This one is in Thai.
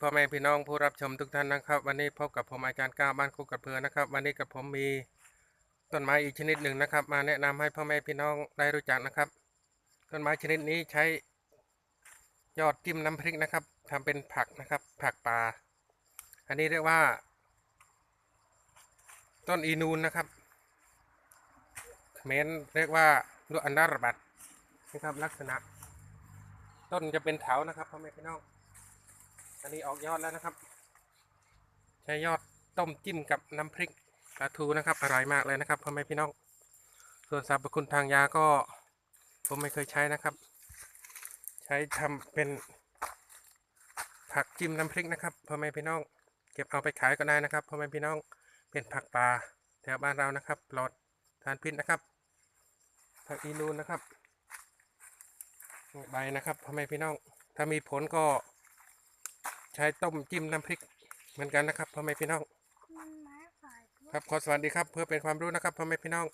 พ่อแม่พี่น้องผู้รับชมทุกท่านนะครับ วันนี้พบกับผมอาจารย์ก้าบ้านคุกกับเพือนะครับ วันนี้กับผมมีต้นไม้อีกชนิดหนึ่งนะครับ มาแนะนำให้พ่อแม่พี่น้องได้รู้จักนะครับต้นไม้ชนิดนี้ใช้ยอดจิ้มน้ำพริกนะครับทำเป็นผักนะครับ ผักป่าอันนี้เรียกว่า ต้นอีนูนนะครับเมรเรียกว่าลูกอันดารบัตนะครับลักษณะ ต้นจะเป็นเถานะครับพ่อแม่พี่น้อง อันนี้ออกยอดแล้วนะครับ ใช้ยอดต้มจิ้มกับน้ำพริกปลาทูนะครับอร่อยมากเลยนะครับพ่อแม่พี่น้อง ส่วนสรรพคุณทางยาก็ ผมไม่เคยใช้นะครับ ใช้ทำเป็นผักจิ้มน้ำพริกนะครับพ่อแม่พี่น้อง เก็บเอาไปขายก็ได้นะครับพ่อแม่พี่น้องเป็นผักป่าแถวบ้านเรานะครับปลอดทานพิษนะครับ ผักอีนูนนะครับใบนะครับพ่อแม่พี่น้อง ถ้ามีผลก็ ใช้ต้มจิ้มน้ำพริกเหมือนกันนะครับพ่อแม่พี่น้องมันไม้ฝ่ายพวกครับขอสวัสดีครับ เพื่อเป็นความรู้นะครับพ่อแม่พี่น้อง